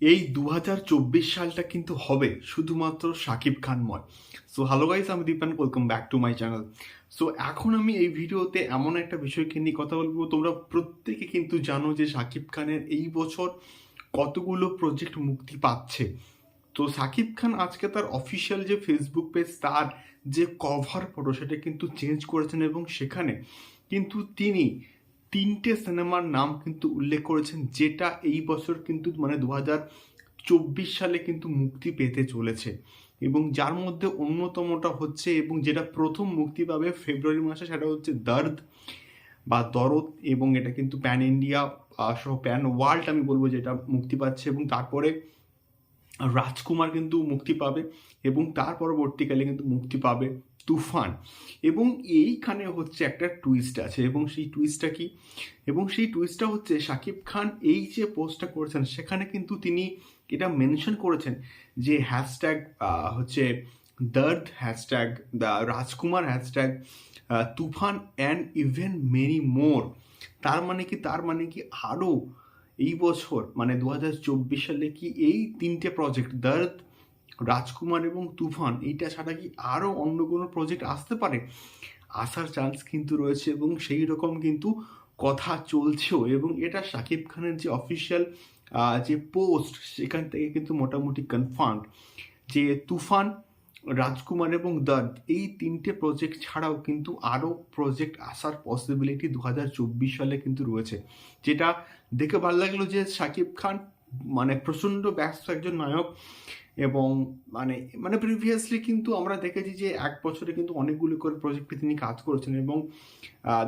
এই দু হাজার চব্বিশ সালটা কিন্তু হবে শুধুমাত্র শাকিব খানময় সো হ্যালো গাইস আমি Dipan welcome back to my channel so এখন আমি এই ভিডিওতে এমন একটা বিষয়কে নিয়ে কথা বলব। তোমরা প্রত্যেকে কিন্তু জানো যে শাকিব খানের এই বছর কতগুলো প্রজেক্ট মুক্তি পাচ্ছে। তো সাকিব খান আজকে তার অফিসিয়াল যে ফেসবুক পেজ তার যে কভার ফটো সেটা কিন্তু চেঞ্জ করেছেন এবং সেখানে কিন্তু তিনি তিনটে সিনেমার নাম কিন্তু উল্লেখ করেছেন, যেটা এই বছর কিন্তু মানে দু চব্বিশ সালে কিন্তু মুক্তি পেতে চলেছে। এবং যার মধ্যে অন্যতমটা হচ্ছে এবং যেটা প্রথম মুক্তি পাবে ফেব্রুয়ারি মাসে সেটা হচ্ছে দর্দ বা দরদ এবং এটা কিন্তু প্যান ইন্ডিয়া সহ প্যান ওয়ার্ল্ড আমি বলব যেটা মুক্তি পাচ্ছে এবং তারপরে রাজকুমার কিন্তু মুক্তি পাবে এবং তার পরবর্তীকালে কিন্তু মুক্তি পাবে। তুফান। এবং এইখানে হচ্ছে একটা টুইস্ট আছে, এবং সেই টুইস্টটা কি? এবং সেই টুইস্টটা হচ্ছে শাকিব খান এই যে পোস্টটা করেছেন, সেখানে কিন্তু তিনি এটা মেনশন করেছেন যে হ্যাশট্যাগ হচ্ছে Dard hashtag the Rajkumar hashtag Toofan and even many more তার মানে কি, তার মানে কি আরও এই বছর মানে দু হাজার চব্বিশ সালে কি এই তিনটে প্রজেক্ট দর্দ রাজকুমার এবং তুফান, এইটা ছাড়া কি আরও অন্য কোনো প্রজেক্ট আসতে পারে? আসার চান্স কিন্তু রয়েছে এবং সেই রকম কিন্তু কথা চলছেও এবং এটা শাকিব খানের যে অফিসিয়াল যে পোস্ট সেখান থেকে কিন্তু মোটামুটি কনফার্ম যে তুফান, রাজকুমার এবং দর্দ এই তিনটে প্রজেক্ট ছাড়াও কিন্তু আরও প্রজেক্ট আসার পসিবিলিটি দু হাজার চব্বিশ সালে কিন্তু রয়েছে। যেটা দেখে ভালো লাগল যে শাকিব খান মানে প্রচণ্ড ব্যস্ত একজন নায়ক। এবং মানে মানে প্রিভিয়াসলি কিন্তু আমরা দেখেছি যে এক বছরে কিন্তু অনেকগুলো করে প্রজেক্টে তিনি কাজ করেছেন এবং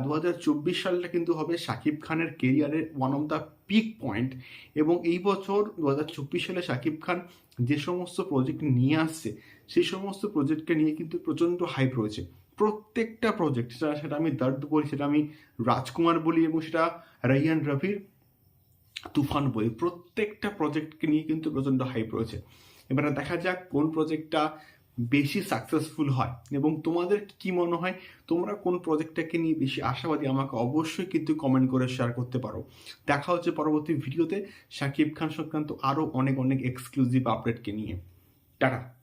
দু হাজার চব্বিশ সালটা কিন্তু হবে শাকিব খানের কেরিয়ারের one of the peak point এবং এই বছর দু হাজার চব্বিশ সালে শাকিব খান যে সমস্ত প্রজেক্ট নিয়ে আসছে, সেই সমস্ত প্রজেক্টকে নিয়ে কিন্তু প্রচণ্ড হাইপ রয়েছে। প্রত্যেকটা প্রজেক্ট সেটা সেটা আমি দর্দ বলি সেটা আমি রাজকুমার বলি এবং সেটা রাইয়ান রফির তুফান বলি, প্রত্যেকটা প্রজেক্টকে নিয়ে কিন্তু প্রচণ্ড হাইপ রয়েছে। এবারে দেখা যাক কোন প্রজেক্টটা বেশি সাকসেসফুল হয় এবং তোমাদের কি মনে হয়? তোমরা কোন প্রজেক্টটাকে নিয়ে বেশি আশাবাদী? আমাকে অবশ্যই কিন্তু কমেন্ট করে শেয়ার করতে পারো। দেখা হচ্ছে পরবর্তী ভিডিওতে শাকিব খান সংক্রান্ত আরও অনেক অনেক এক্সক্লুসিভ আপডেটকে নিয়ে। টাটা।